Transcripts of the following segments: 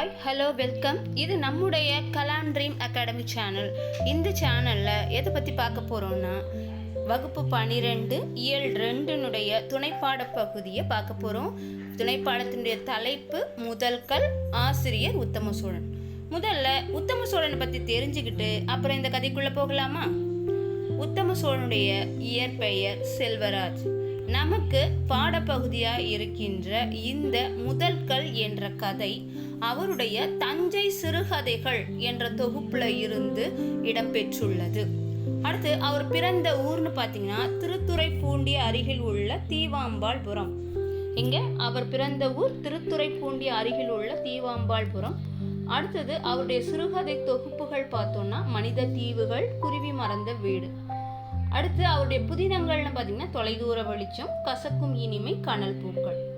Hi hello welcome. இது நம்முடைய Kalam dream academy channel. இந்த சேனலில் எதை பற்றி பார்க்க போகிறோம்னா வகுப்பு பன்னிரெண்டு இயல் ரெண்டுனுடைய துணைப்பாட பகுதியை பார்க்க போகிறோம் துணைப்பாடத்தினுடைய தலைப்பு முதல்கள் ஆசிரியர் உத்தம சோழன். முதல்ல உத்தம சோழனை பற்றி தெரிஞ்சுக்கிட்டு அப்புறம் இந்த கதைக்குள்ளே போகலாமா? உத்தம சோழனுடைய இயற்பெயர் செல்வராஜ். நமக்கு பாடப்பகுதியாக இருக்கின்ற இந்த முதல்கள் என்ற கதை அவருடைய தஞ்சை சிறுகதைகள் என்ற தொகுப்புல இருந்து இடம்பெற்றுள்ளது. அடுத்து அவர் பிறந்த ஊர்னு பார்த்தீங்கன்னா திருத்துறைப்பூண்டி அருகில் உள்ள தீவாம்பாள்புரம். இங்க அவர் பிறந்த ஊர் திருத்துறைப்பூண்டி அருகில் உள்ள தீவாம்பாள்புரம். அடுத்தது அவருடைய சிறுகதை தொகுப்புகள் பார்த்தோம்னா மனித தீவுகள் குருவி மறந்த வீடு. அடுத்து அவருடைய புதினங்கள்னு பார்த்தீங்கன்னா தொலைதூர வெளிச்சம் கசக்கும் இனிமை கனல் பூக்கள்.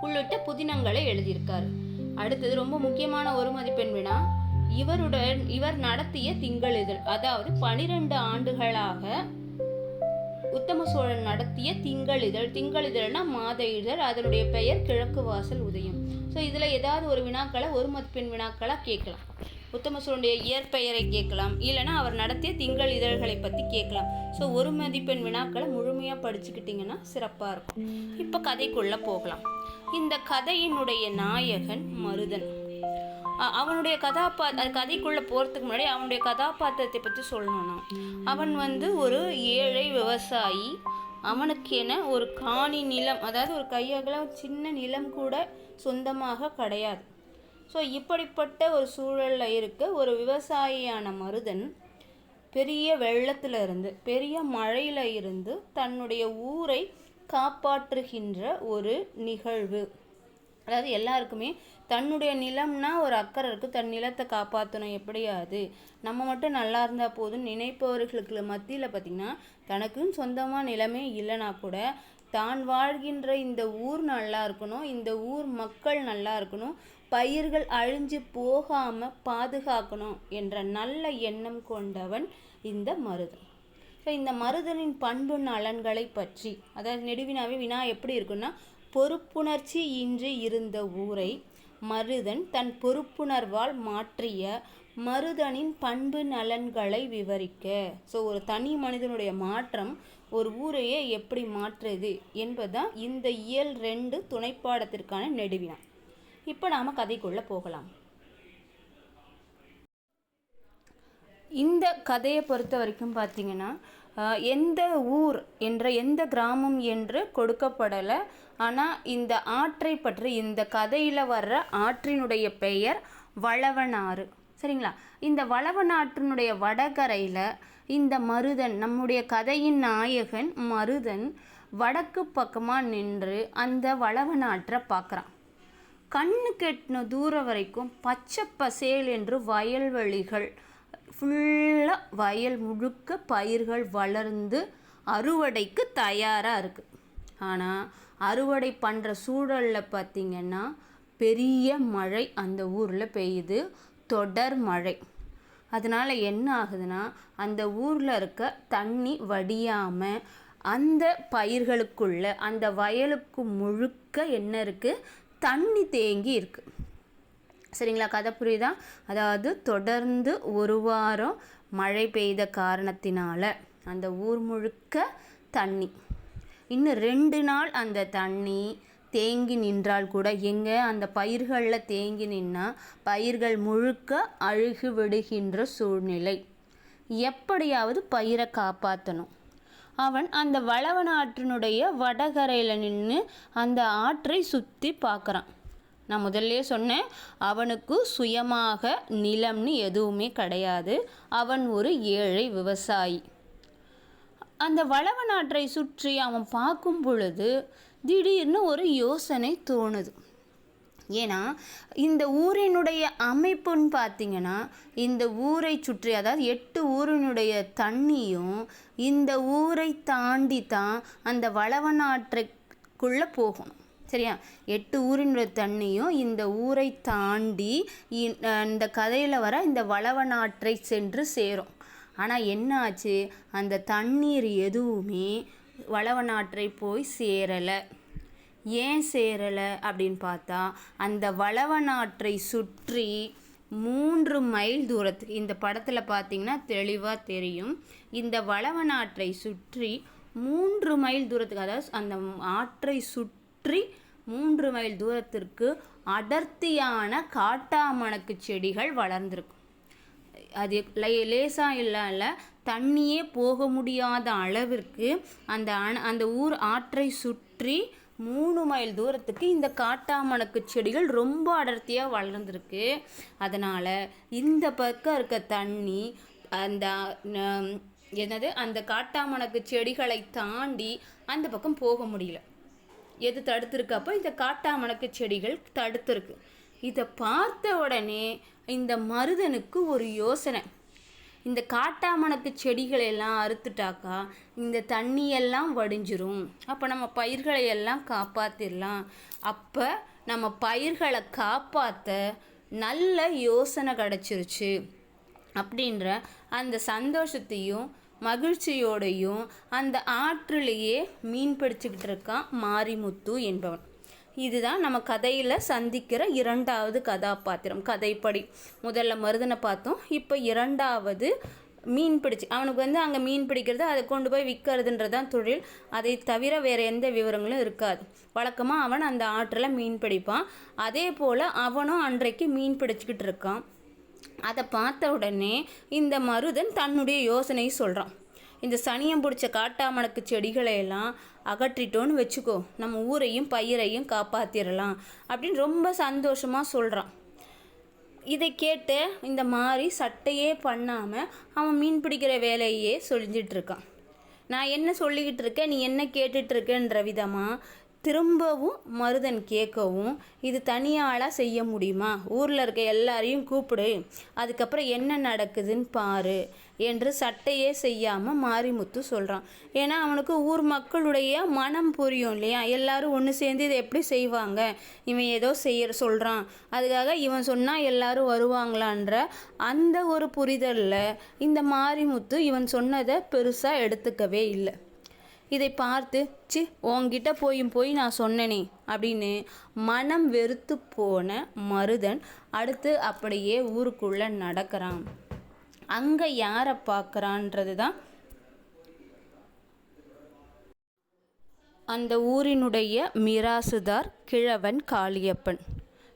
உள்ளிட்ட புதினங்களை எழுதியிருக்காரு. அடுத்தது ரொம்ப முக்கியமான ஒரு மதிப்பெண் வினா. இவருடன் இவர் நடத்திய திங்களிதழ் அதாவது பனிரெண்டு ஆண்டுகளாக உத்தம சோழன் நடத்திய திங்களிதழ் திங்களிதழ்னா மாத இதழ் அதனுடைய பெயர் கிழக்கு வாசல் உதயம். ஸோ இதில் ஏதாவது ஒரு வினாக்களை ஒரு மதிப்பெண் வினாக்களாக கேட்கலாம். உத்தம சோழனுடைய இயற்பெயரை கேட்கலாம். இல்லைன்னா அவர் நடத்திய திங்கள் இதழ்களை பற்றி கேட்கலாம். ஸோ ஒரு மதிப்பெண் வினாக்களை முழுமையாக படிச்சுக்கிட்டிங்கன்னா சிறப்பாக இருக்கும். இப்போ கதைக்குள்ளே போகலாம். இந்த கதையினுடைய நாயகன் மருதன். அவனுடைய கதாபா கதைக்குள்ளே போகிறதுக்கு முன்னாடி அவனுடைய கதாபாத்திரத்தை பற்றி சொல்லணும்னா அவன் வந்து ஒரு ஏழை விவசாயி. அவனுக்கென ஒரு காணி நிலம் அதாவது ஒரு கையகல சின்ன நிலம் கூட சொந்தமாக கிடையாது. ஸோ இப்படிப்பட்ட ஒரு சூழலில் இருக்க. ஒரு விவசாயியான மருதன் பெரிய வெள்ளத்தில் இருந்து பெரிய மழையில இருந்து தன்னுடைய ஊரை காப்பாற்றுகின்ற ஒரு நிகழ்வு. அதாவது எல்லாருக்குமே தன்னுடைய நிலம்னா ஒரு அக்கறை இருக்குது தன் நிலத்தை காப்பாற்றணும் எப்படியாது? நம்ம மட்டும் நல்லா இருந்தால் போதும். நினைப்பவர்களுக்கு மத்தியில் பார்த்திங்கன்னா தனக்குன்னு சொந்தமாக நிலமே இல்லைனா கூட தான் வாழ்கின்ற இந்த ஊர் நல்லா இருக்கணும் இந்த ஊர் மக்கள் நல்லா இருக்கணும் பயிர்கள் அழிஞ்சு போகாமல் பாதுகாக்கணும் என்ற நல்ல எண்ணம் கொண்டவன் இந்த மருதன். ஸோ இந்த மருதனின் பண்பு நலன்களை பற்றி அதாவது நெடுவினாவே வினா எப்படி இருக்குன்னா பொறுப்புணர்ச்சி இன்றி இருந்த ஊரை மருதன் தன் பொறுப்புணர்வால் மாற்றிய மருதனின் பண்பு நலன்களை விவரிக்க. ஸோ ஒரு தனி மனிதனுடைய மாற்றம் ஒரு ஊரையே எப்படி மாற்றுது என்பதுதான் இந்த இயல் ரெண்டு துணைப்பாடத்திற்கான நெடுவினா. இப்போ நாம் கதைக்குள்ளே போகலாம். இந்த கதையை பொறுத்த வரைக்கும் பார்த்தீங்கன்னா எந்த ஊர் என்ற எந்த கிராமம் என்று கொடுக்கப்படலை. ஆனால் இந்த ஆற்றை பற்றி இந்த கதையில் வர்ற ஆற்றினுடைய பெயர் வளவனாறு. சரிங்களா? இந்த வளவனாற்றினுடைய வடகரையில் இந்த மருதன் நம்முடைய கதையின் நாயகன் மருதன் வடக்கு பக்கமாக நின்று அந்த வளவனாற்றை பார்க்குறான். கண்ணு கெட்டின தூரம் வரைக்கும் பச்சை பசேல் என்று வயல்வெளிகள் ஃபுல்லாக வயல் முழுக்க பயிர்கள் வளர்ந்து அறுவடைக்கு தயாராக இருக்குது ஆனால் அறுவடை பண்ணுற சூழலில் பார்த்திங்கன்னா பெரிய மழை அந்த ஊரில் பெய்யுது தொடர் மழை. அதனால் என்ன ஆகுதுன்னா அந்த ஊரில் இருக்க தண்ணி வடியாமல் அந்த பயிர்களுக்குள்ள அந்த வயலுக்கு முழுக்க என்ன இருக்குது தண்ணி தேங்கி இருக்குது சரிங்களா? கதை புரியுதா? அதாவது தொடர்ந்து ஒரு வாரம் மழை பெய்த காரணத்தினால அந்த ஊர் முழுக்க தண்ணி. இன்னும் ரெண்டு நாள் அந்த தண்ணி தேங்கி நின்றால் கூட எங்கே அந்த பயிர்களில் தேங்கி நின்னால் பயிர்கள் முழுக்க அழுகு விடுகின்ற சூழ்நிலை. எப்படியாவது பயிரை காப்பாற்றணும் அவன் அந்த வளவன் ஆற்றினுடைய வடகரையில் நின்று அந்த ஆற்றை சுற்றி பார்க்குறான் நான் முதல்ல சொன்னேன் அவனுக்கு சுயமாக நிலம்னு எதுவுமே கிடையாது. அவன் ஒரு ஏழை விவசாயி. அந்த வளவன் ஆற்றை சுற்றி அவன் பார்க்கும் பொழுது திடீர்னு ஒரு யோசனை தோணுது. ஏன்னா இந்த ஊரினுடைய அமைப்புன்னு பார்த்தீங்கன்னா இந்த ஊரை சுற்றி அதாவது எட்டு ஊரினுடைய தண்ணியும் இந்த ஊரை தாண்டி தான் அந்த வளவனாற்றுக்குள்ளே போகணும். சரியா? எட்டு ஊரினுடைய தண்ணியும் இந்த ஊரை தாண்டி இ- இந்த கதையில் வர இந்த வளவனாற்றை சென்று சேரும். ஆனால் என்ன ஆச்சு அந்த தண்ணீர் எதுவுமே வளவநாற்றை போய் சேரலை. ஏன் சேரலை அப்படின்னு பார்த்தா அந்த வளவநாற்றை சுற்றி மூன்று மைல் தூரத்துக்கு இந்த படத்தில் பார்த்திங்கன்னா தெளிவாக தெரியும். இந்த வளவநாற்றை சுற்றி மூன்று மைல் தூரத்துக்கு அதாவது அந்த ஆற்றை சுற்றி மூன்று மைல் தூரத்திற்கு அடர்த்தியான காட்டாமணக்கு செடிகள் வளர்ந்துருக்கும். அது லே லேசாக இல்லை தண்ணியே போக முடியாத அளவிற்கு அந்த அண அந்த ஊர் ஆற்றை சுற்றி மூணு மைல் தூரத்துக்கு இந்த காட்டாமணக்கு செடிகள் ரொம்ப அடர்த்தியாக வளர்ந்துருக்கு. அதனால் இந்த பக்கம் இருக்க தண்ணி அந்த என்னது அந்த காட்டாமணக்கு செடிகளை தாண்டி அந்த பக்கம் போக முடியல. எது தடுத்துருக்கப்போ இந்த காட்டாமணக்கு செடிகள் தடுத்துருக்கு. இதை பார்த்த உடனே இந்த மருதனுக்கு ஒரு யோசனை. இந்த காட்டாமணக்கு செடிகளை எல்லாம் அறுத்துட்டாக்கா இந்த தண்ணியெல்லாம் வடிஞ்சிரும். அப்போ நம்ம பயிர்களை எல்லாம் காப்பாற்றிடலாம் அப்போ நம்ம பயிர்களை காப்பாற்ற நல்ல யோசனை கிடச்சிருச்சு. அப்படின்ற அந்த சந்தோஷத்தையும் மகிழ்ச்சியோடையும் அந்த ஆற்றிலேயே மீன் பிடிச்சிக்கிட்டு இருக்கான் மாரிமுத்து என்பவன். இதுதான் நம்ம கதையில் சந்திக்கிற இரண்டாவது கதாபாத்திரம் கதைப்படி. முதல்ல மருதனை பார்த்தோம். இப்போ இரண்டாவது மீன் பிடிச்சி அவனுக்கு வந்து அங்கே மீன் பிடிக்கிறது அதை கொண்டு போய் விற்கிறதுன்றதான் தொழில். அதை தவிர வேறு எந்த விவரங்களும் இருக்காது. வழக்கமாக அவன் அந்த ஆற்றில் மீன் பிடிப்பான். அதே போல் அவனும் அன்றைக்கு மீன் பிடிச்சிக்கிட்டு இருக்கான். அதை பார்த்த உடனே இந்த மருதன் தன்னுடைய யோசனையை சொல்கிறான் இந்த சனியம் பிடிச்ச காட்டாமணக்கு செடிகளை எல்லாம் அகற்றிட்டோன்னு வச்சுக்கோ. நம்ம ஊரையும் பயிரையும் காப்பாற்றிடலாம் அப்படின்னு ரொம்ப சந்தோஷமாக சொல்கிறான் இதை கேட்டு இந்த மாதிரி சட்டையே பண்ணாமல் அவன் மீன் பிடிக்கிற வேலையே சொல்லிட்டு நான் என்ன சொல்லிக்கிட்டு இருக்கேன் நீ என்ன கேட்டுட்டு இருக்கேன்ற விதமாக திரும்பவும் மருதன் கேட்கவும் இது தனியாளாக செய்ய முடியுமா? ஊரில் இருக்க எல்லாரையும் கூப்பிடு. அதுக்கப்புறம் என்ன நடக்குதுன்னு பாரு என்று சட்டையே செய்யாமல் மாரிமுத்து சொல்கிறான் ஏன்னா அவனுக்கு ஊர் மக்களுடைய மனம் புரியும் இல்லையா? எல்லாரும் ஒன்று சேர்ந்து இதை எப்படி செய்வாங்க? இவன் ஏதோ செய்ய சொல்கிறான் அதுக்காக இவன் சொன்னால் எல்லாரும் வருவாங்களான்ற அந்த ஒரு புரிதலில் இந்த மாரிமுத்து இவன் சொன்னதை பெருசாக எடுத்துக்கவே இல்லை. இதை பார்த்து சி உன்கிட்ட போயும் போய் நான் சொன்னேனே அப்படின்னு மனம் வெறுத்து போன மருதன் அடுத்து அப்படியே ஊருக்குள்ள நடக்கிறான். அங்கே யாரை பார்க்குறான்றது தான் அந்த ஊரினுடைய மிராசுதார் கிழவன் காளியப்பன்.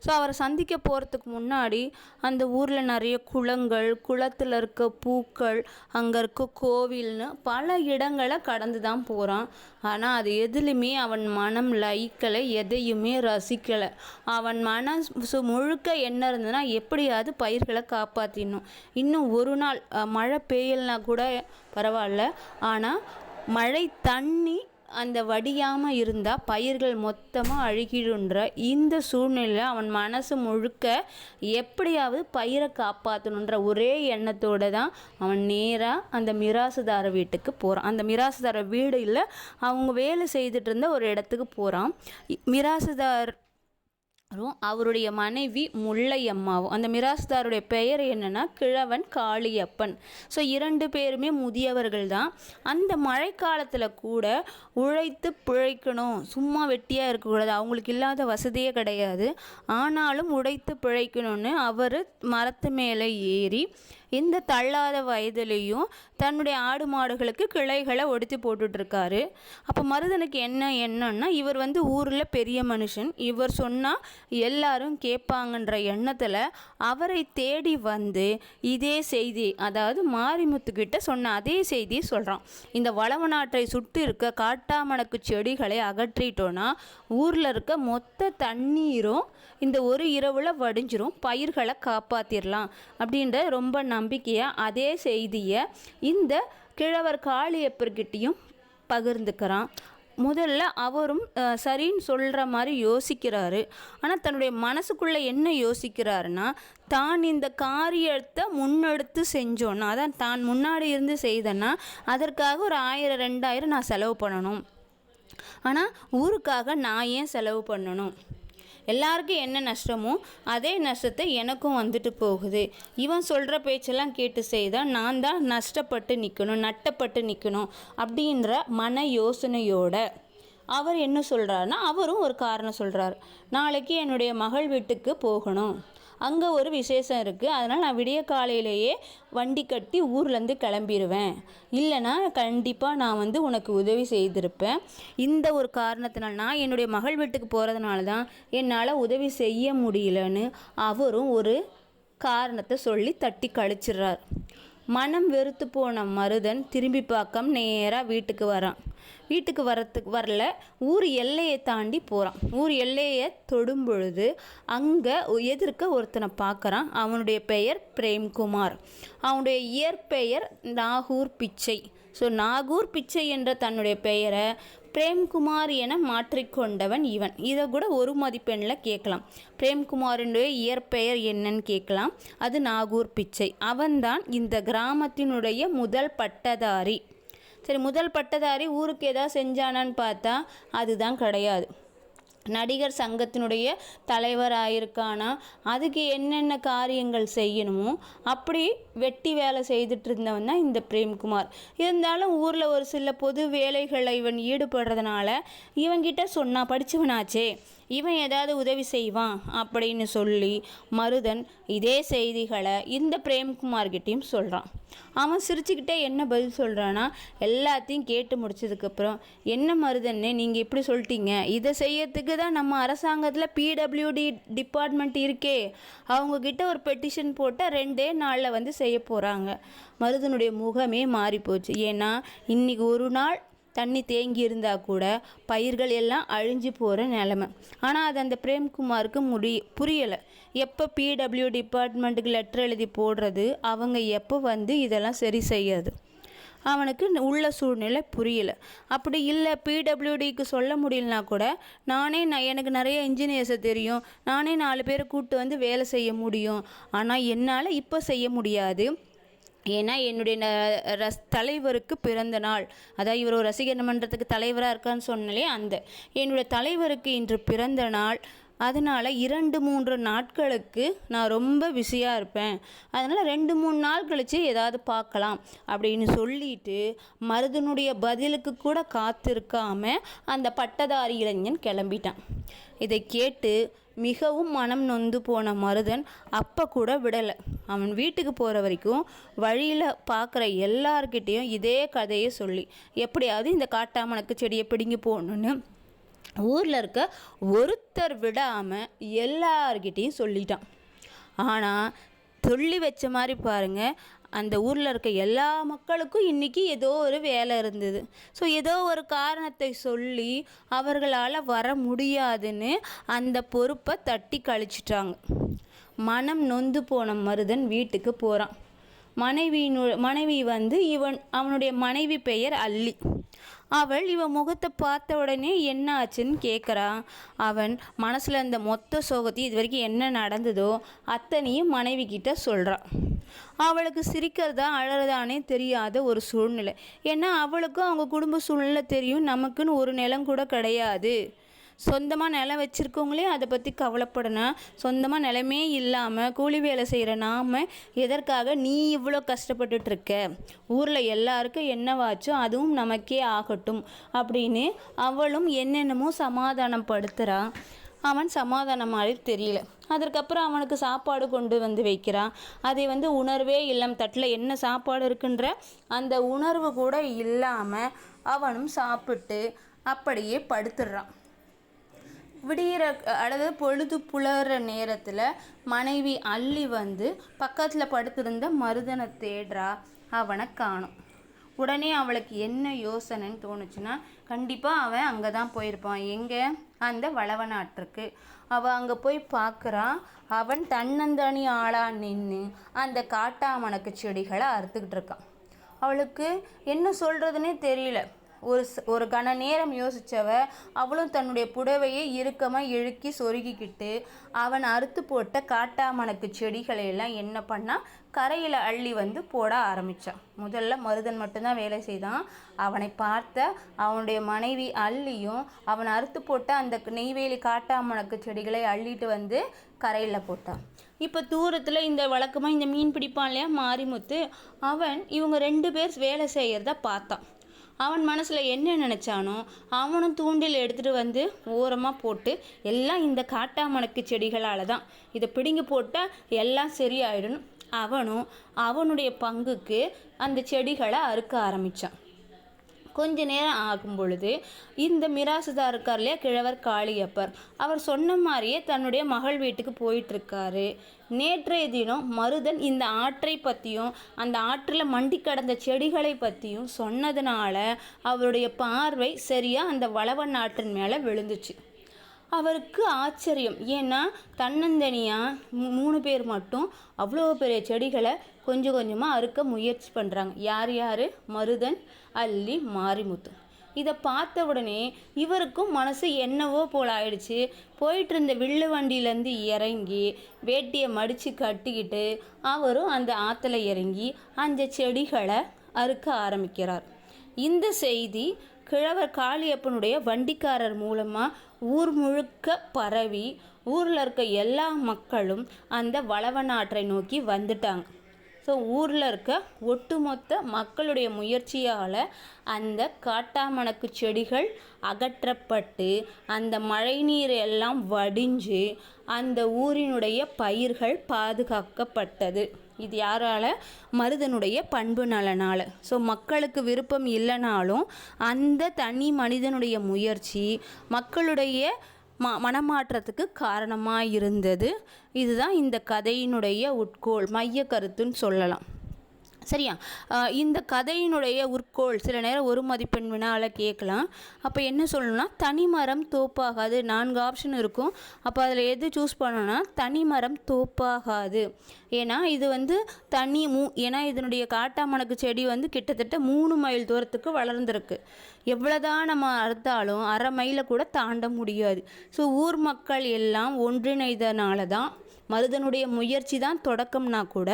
ஸோ அவரை சந்திக்க போகிறதுக்கு முன்னாடி அந்த ஊரில் நிறைய குளங்கள் குளத்தில் இருக்க பூக்கள் அங்கே இருக்க கோவில்னு பல இடங்களை கடந்து தான் போகிறான் ஆனால் அது எதுலையுமே அவன் மனம் லயிக்கலை எதையுமே ரசிக்கலை. அவன் மனசு முழுக்க என்ன இருந்ததுன்னா எப்படியாவது பயிர்களை காப்பாற்றிடணும் இன்னும் ஒரு நாள் மழை பெய்யலைனா கூட பரவாயில்ல. ஆனால் மழை தண்ணி அந்த வடியாமல் இருந்தால் பயிர்கள் மொத்தமாக அழுகிடுன்ற இந்த சூழ்நிலையில் அவன் மனசு முழுக்க எப்படியாவது பயிரை காப்பாற்றணுன்ற ஒரே எண்ணத்தோடு தான் அவன் நேராக அந்த மிராசுதார வீட்டுக்கு போகிறான் அந்த மிராசுதார வீடு இல்லை அவங்க வேலை செய்துட்டு இருந்த ஒரு இடத்துக்கு போகிறான் மிராசுதார் அவருடைய மனைவி முல்லையம்மாவும் அந்த மிராஸ்தாருடைய பெயர் என்னென்னா கிழவன் காளியப்பன். ஸோ இரண்டு பேருமே முதியவர்கள் தான் அந்த மழைக்காலத்தில் கூட உழைத்து பிழைக்கணும். சும்மா வெட்டியாக இருக்கக்கூடாது. அவங்களுக்கு இல்லாத வசதியே கிடையாது. ஆனாலும் உழைத்து பிழைக்கணும்னு அவர் மரத்து மேலே ஏறி இந்த தள்ளாத வயதுலேயும் தன்னுடைய ஆடு மாடுகளுக்கு கிளைகளை ஒடுத்தி போட்டுட்ருக்காரு. அப்போ மருதனுக்கு என்ன எண்ணம்னா இவர் வந்து ஊரில் பெரிய மனுஷன். இவர் சொன்னால் எல்லாரும் கேட்பாங்கன்ற எண்ணத்தில் அவரை தேடி வந்து இதே செய்தி அதாவது மாரிமுத்துக்கிட்ட சொன்ன அதே செய்தியை சொல்கிறான் இந்த வளவநாட்டை சுட்டு இருக்க காட்டாமணக்கு செடிகளை அகற்றிட்டோன்னா ஊரில் இருக்க மொத்த தண்ணீரும் இந்த ஒரு இரவில் வடிஞ்சிரும் பயிர்களை காப்பாற்றிடலாம் அப்படின்ற ரொம்ப நம்பிக்கையாக அதே செய்தியை இந்த கிழவர் காளியப்பர்கிட்டையும் பகிர்ந்துக்கிறான். முதல்ல அவரும் சரின்னு சொல்கிற மாதிரி யோசிக்கிறாரு. ஆனால் தன்னுடைய மனசுக்குள்ளே என்ன யோசிக்கிறாருன்னா தான் இந்த காரியத்தை முன்னெடுத்து செஞ்சோன்னா அதான் தான் முன்னாடி இருந்து செய்தேன்னா அதற்காக ஒரு ஆயிரம் ரெண்டாயிரம் நான் செலவு பண்ணணும். ஆனால் ஊருக்காக நான் ஏன் செலவு பண்ணணும்? எல்லாருக்கும் என்ன நஷ்டமோ அதே நஷ்டத்தை எனக்கும் வந்துட்டு போகுது. இவன் சொல்கிற பேச்செல்லாம் கேட்டு செய்தால் நான் தான் நஷ்டப்பட்டு நிற்கணும் நட்டப்பட்டு நிற்கணும் அப்படின்ற மன யோசனையோட அவர் என்ன சொல்கிறாருன்னா அவரும் ஒரு காரணம் சொல்கிறார் நாளைக்கு என்னுடைய மகள் வீட்டுக்கு போகணும். அங்கே ஒரு விசேஷம் இருக்குது அதனால் நான் விடிய காலையிலேயே வண்டி கட்டி ஊர்லேருந்து கிளம்பிடுவேன் இல்லைன்னா கண்டிப்பாக நான் வந்து உனக்கு உதவி செய்திருப்பேன். இந்த ஒரு காரணத்தினால் நான் என்னுடைய மகள் வீட்டுக்கு போகிறதுனால தான் என்னால் உதவி செய்ய முடியலன்னு அவரும் ஒரு காரணத்தை சொல்லி தட்டி கழிச்சிடுறார் மனம் வெறுத்து போன மருதன் திரும்பி பார்க்காம நேராக வீட்டுக்கு வரான். வீட்டுக்கு வரத்துக்கு வரல ஊர் எல்லையை தாண்டி போகிறான் ஊர் எல்லையை தொடும் பொழுது அங்கே எதிர்க்க ஒருத்தனை பார்க்குறான். அவனுடைய பெயர் பிரேம்குமார். அவனுடைய இயற்பெயர் நாகூர் பிச்சை. ஸோ நாகூர் பிச்சை என்ற தன்னுடைய பெயரை பிரேம்குமார் என மாற்றிக்கொண்டவன் இவன். இதை கூட ஒரு மதிப்பெண்ணில் கேட்கலாம். பிரேம்குமாரினுடைய இயற்பெயர் என்னன்னு கேட்கலாம். அது நாகூர் பிச்சை. அவன்தான் இந்த கிராமத்தினுடைய முதல் பட்டதாரி. சரி முதல் பட்டதாரி ஊருக்கு ஏதாவது செஞ்சானான்னு பார்த்தா அதுதான் கிடையாது. நடிகர் சங்கத்தினுடைய தலைவராயிருக்கானா? அதுக்கு என்னென்ன காரியங்கள் செய்யணுமோ அப்படி வெட்டி வேலை செய்துட்டு இருந்தவன் தான் இந்த பிரேம்குமார். இருந்தாலும் ஊரில் ஒரு சில பொது வேலைகளை இவன் ஈடுபடுறதுனால இவன்கிட்ட சொன்னா படித்தவனாச்சே இவன் ஏதாவது உதவி செய்வான் அப்படின்னு சொல்லி மருதன் இதே செய்திகளை இந்த பிரேம்குமார்கிட்டையும் சொல்கிறான் அவன் சிரிச்சுக்கிட்டே என்ன பதில் சொல்கிறான்னா எல்லாத்தையும் கேட்டு முடிச்சதுக்கப்புறம் என்ன மருதன்னு நீங்கள் இப்படி சொல்லிட்டீங்க. இதை செய்யறதுக்கு தான் நம்ம அரசாங்கத்தில் பிடபிள்யூடி டிபார்ட்மெண்ட் இருக்கே. அவங்கக்கிட்ட ஒரு பெட்டிஷன் போட்டால் ரெண்டே நாளில் வந்து செய்ய போகிறாங்க மருதனுடைய முகமே மாறிப்போச்சு. ஏன்னா இன்னைக்கு ஒரு நாள் தண்ணி தேங்கி இருந்தால் கூட பயிர்கள் எல்லாம் அழிஞ்சு போகிற நிலமை. ஆனால் அது அந்த பிரேம்குமாருக்கு முடி புரியலை. எப்போ பிடபிள்யூ டிபார்ட்மெண்ட்டுக்கு லெட்டர் எழுதி போடுறது அவங்க எப்போ வந்து இதெல்லாம் சரி செய்யாது அவனுக்கு உள்ள சூழ்நிலை புரியல. அப்படி இல்லை பிடபிள்யூடிக்கு சொல்ல முடியலனா கூட நானே நான் எனக்கு நிறைய இன்ஜினியர்ஸை தெரியும். நானே நாலு பேரை கூப்பிட்டு வந்து வேலை செய்ய முடியும். ஆனால் என்னால் இப்போ செய்ய முடியாது. ஏன்னா என்னுடைய ந- ரஸ் தலைவருக்கு பிறந்த நாள். அதாவது இவர் ஒரு ரசிகர் மன்றத்துக்கு தலைவராக இருக்கான்னு சொன்னாலே அந்த. என்னுடைய தலைவருக்கு இன்று பிறந்த நாள். அதனால் இரண்டு மூன்று நாட்களுக்கு நான் ரொம்ப பிஸியாக இருப்பேன். அதனால் ரெண்டு மூணு நாள் கழித்து ஏதாவது பார்க்கலாம் அப்படின்னு சொல்லிட்டு மருதனுடைய பதிலுக்கு கூட காத்திருக்காம அந்த பட்டதாரி இளைஞன் கிளம்பிட்டான். இதை கேட்டு மிகவும் மனம் நொந்து போன மருதன் அப்போ கூட விடலை. அவன் வீட்டுக்கு போகிற வரைக்கும் வழியில் பார்க்குற எல்லார்கிட்டேயும் இதே கதையை சொல்லி எப்படியாவது இந்த காட்டாமணக்கு செடியை பிடுங்கி போகணுன்னு ஊரில் இருக்க ஒருத்தர் விடாமல் எல்லார்கிட்டேயும் சொல்லிட்டான். ஆனால் சொல்லி வச்ச மாதிரி பாருங்கள் அந்த ஊரில் இருக்க எல்லா மக்களுக்கும் இன்றைக்கி ஏதோ ஒரு வேலை இருந்தது. ஸோ ஏதோ ஒரு காரணத்தை சொல்லி அவர்களால் வர முடியாதுன்னு அந்த பொறுப்பை தட்டி கழிச்சிட்டாங்க. மனம் நொந்து போன மருதன் வீட்டுக்கு போகிறான் மனைவியினு மனைவி வந்து இவன் அவனுடைய மனைவி பெயர் அல்லி. அவள் இவன் முகத்தை பார்த்த உடனே என்ன ஆச்சுன்னு கேட்குறான் அவன் மனசில் இருந்த மொத்த சோகத்தையும் இது வரைக்கும் என்ன நடந்ததோ அத்தனையும் மனைவி கிட்ட சொல்கிறான் அவளுக்கு சிரிக்கிறதா அழறதானே தெரியாத ஒரு சூழ்நிலை. ஏன்னா அவளுக்கும் அவங்க குடும்ப சூழ்நிலை தெரியும். நமக்குன்னு ஒரு நிலம் கூட கிடையாது. சொந்தமாக நிலம் வச்சுருக்கவங்களே அதை பற்றி கவலைப்படணும். சொந்தமாக நிலமே இல்லாமல் கூலி வேலை செய்கிற நாம் எதற்காக நீ இவ்வளோ கஷ்டப்பட்டுட்டு இருக்க ஊரில் எல்லாருக்கும் என்னவாச்சோ அதுவும் நமக்கே ஆகட்டும் அப்படின்னு அவளும் என்னென்னமோ சமாதானம் படுத்துகிறான் அவன் சமாதானம் மாதிரி தெரியல. அதற்கப்புறம் அவனுக்கு சாப்பாடு கொண்டு வந்து வைக்கிறான் அதை வந்து உணர்வே இல்லாம தட்டில் என்ன சாப்பாடு இருக்குன்ற அந்த உணர்வு கூட இல்லாமல் அவனும் சாப்பிட்டு அப்படியே படுத்துடுறான். விடிகிற அதாவது பொழுது புலற நேரத்தில் மனைவி அள்ளி வந்து பக்கத்தில் படுத்திருந்த மருதனை தேடுறா அவனை காணும். உடனே அவளுக்கு என்ன யோசனைன்னு தோணுச்சுன்னா கண்டிப்பாக அவன் அங்கே தான் போயிருப்பான். எங்கே? அந்த வளவநாட்டுக்கு அவள் அங்கே போய் பார்க்குறான் அவன் தன்னந்தனி ஆளாக நின்று அந்த காட்டாமணக்கு செடிகளை அறுத்துக்கிட்டு இருக்கான். அவளுக்கு என்ன சொல்கிறதுனே தெரியல. ஒரு ஒரு கன நேரம் யோசித்தவ அவளும் தன்னுடைய புடவையை இறுக்கமாக இழுக்கி சொருகிக்கிட்டு அவன் அறுத்து போட்ட காட்டாமணக்கு செடிகளை எல்லாம் என்ன பண்ணால் கரையில் அள்ளி வந்து போட ஆரம்பித்தான் முதல்ல மருதன் மட்டும்தான் வேலை செய்தான். அவனை பார்த்த அவனுடைய மனைவி அள்ளியும் அவன் அறுத்து போட்ட அந்த நெய்வேலி காட்டாமணக்கு செடிகளை அள்ளிட்டு வந்து கரையில் போட்டான் இப்போ தூரத்தில் இந்த வழக்கமாக இந்த மீன் பிடிப்பான் இல்லையா மாரிமுத்து அவன் இவங்க ரெண்டு பேர் வேலை செய்கிறத பார்த்தான் அவன் மனசில் என்ன நினச்சானோ அவனும் தூண்டில் எடுத்துகிட்டு வந்து ஓரமாக போட்டு எல்லாம் இந்த காட்டாமணக்கு செடிகளால் தான் இதை பிடுங்கி போட்டால் எல்லாம் சரியாயிடும். அவனும் அவனுடைய பங்குக்கு அந்த செடிகளை அறுக்க ஆரம்பித்தான் கொஞ்ச நேரம் ஆகும் பொழுது இந்த மிராசுதார் இருக்கார் இல்லையா கிழவர் காளியப்பர் அவர் சொன்ன மாதிரியே தன்னுடைய மகள் வீட்டுக்கு போயிட்டுருக்காரு. நேற்றைய தினம் மருதன் இந்த ஆற்றை பற்றியும் அந்த ஆற்றில் மண்டி கடந்த செடிகளை பற்றியும் சொன்னதுனால அவருடைய பார்வை சரியாக அந்த வளவன் ஆற்றின் மேலே விழுந்துச்சு. அவருக்கு ஆச்சரியம். ஏன்னா தன்னந்தனியாக மூணு பேர் மட்டும் அவ்வளோ பெரிய செடிகளை கொஞ்சம் கொஞ்சமாக அறுக்க முயற்சி பண்ணுறாங்க யார் யார்? மருதன் அல்லி மாரிமுத்து இதை பார்த்த உடனே இவருக்கும் மனசு என்னவோ போல் ஆயிடுச்சு. போயிட்டு இருந்த வில்லு வண்டியிலேருந்து இறங்கி வேட்டியை மடித்து கட்டிக்கிட்டு அவரும் அந்த ஆற்றுல இறங்கி அந்த செடிகளை அறுக்க ஆரம்பிக்கிறார். இந்த செய்தி கிழவர் காளியப்பனுடைய வண்டிக்காரர் மூலமாக ஊர் முழுக்க பரவி ஊரில் இருக்க எல்லா மக்களும் அந்த வளவநாற்றை நோக்கி வந்துட்டாங்க. ஸோ ஊரில் இருக்க ஒட்டுமொத்த மக்களுடைய முயற்சியால் அந்த காட்டாமணக்கு செடிகள் அகற்றப்பட்டு அந்த மழைநீர் எல்லாம் வடிஞ்சு அந்த ஊரினுடைய பயிர்கள் பாதுகாக்கப்பட்டது. இது யாரால்? மருதனுடைய பண்பு நலனால். ஸோ மக்களுக்கு விருப்பம் இல்லைனாலும் அந்த தனி மனிதனுடைய முயற்சி மக்களுடைய ம மனமாற்றத்துக்கு காரணமாக இருந்தது இதுதான் இந்த கதையினுடைய உட்கோள் மைய கருத்துன்னு சொல்லலாம். சரியா? இந்த கதையினுடைய உட்கோள் சில நேரம் ஒரு மதிப்பெண் வினால கேட்கலாம். அப்போ என்ன சொல்லணும்னா தனிமரம் தோப்பாகாது. நான்கு ஆப்ஷன் இருக்கும். அப்போ அதில் எது சூஸ் பண்ணணும்னா தனிமரம் தோப்பாகாது. ஏன்னா இது வந்து தனி மூ ஏன்னா இதனுடைய காட்டாமணக்கு செடி வந்து கிட்டத்தட்ட மூணு மைல் தூரத்துக்கு வளர்ந்துருக்கு. எவ்வளோதான் நம்ம அறுத்தாலும் அரை மைலை கூட தாண்ட முடியாது. ஸோ ஊர் மக்கள் எல்லாம் ஒன்றிணைந்தனால தான் மருதனுடைய முயற்சி தான் தொடக்கம்னா கூட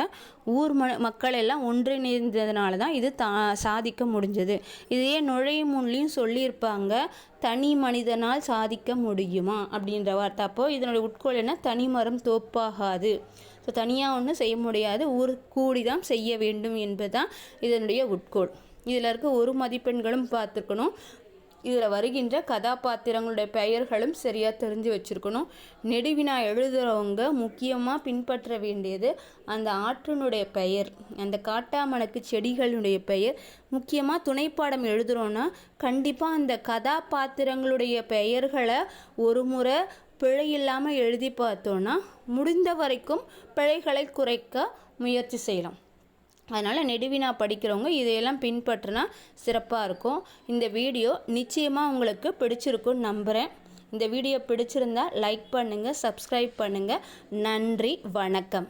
ஊர் ம மக்கள் எல்லாம் ஒன்றிணைந்ததுனால தான் இது தா சாதிக்க முடிஞ்சது. இதையே நுழையும் முன்லையும் சொல்லியிருப்பாங்க தனி மனிதனால் சாதிக்க முடியுமா? அப்படின்ற வார்த்தை. அப்போது இதனுடைய உட்கோள் என்ன? தனி மரம் தோப்பாகாது. ஸோ தனியாக ஒன்றும் செய்ய முடியாது. ஊர் கூடி தான் செய்ய வேண்டும் என்பது தான் இதனுடைய உட்கோள். இதில் இருக்க ஒரு மதிப்பெண்களும் பார்த்துக்கணும். இதில் வருகின்ற கதாபாத்திரங்களுடைய பெயர்களும் சரியாக தெரிஞ்சு வச்சுருக்கணும். நெடுவினா எழுதுகிறவங்க முக்கியமாக பின்பற்ற வேண்டியது அந்த ஆற்றினுடைய பெயர் அந்த காட்டாமணக்கு செடிகளுடைய பெயர். முக்கியமாக துணைப்பாடம் எழுதுகிறோன்னா கண்டிப்பாக அந்த கதாபாத்திரங்களுடைய பெயர்களை ஒரு முறை பிழை இல்லாமல் எழுதி பார்த்தோன்னா முடிந்த வரைக்கும் பிழைகளை குறைக்க முயற்சி செய்யலாம். அதனால் நெடுவினா படிக்கிறவங்க இதையெல்லாம் பின்பற்றினா சிறப்பாக இருக்கும். இந்த வீடியோ நிச்சயமாக உங்களுக்கு பிடிச்சிருக்குன்னு நம்புகிறேன் இந்த வீடியோ பிடிச்சிருந்தா லைக் பண்ணுங்கள் சப்ஸ்கிரைப் பண்ணுங்கள் நன்றி வணக்கம்.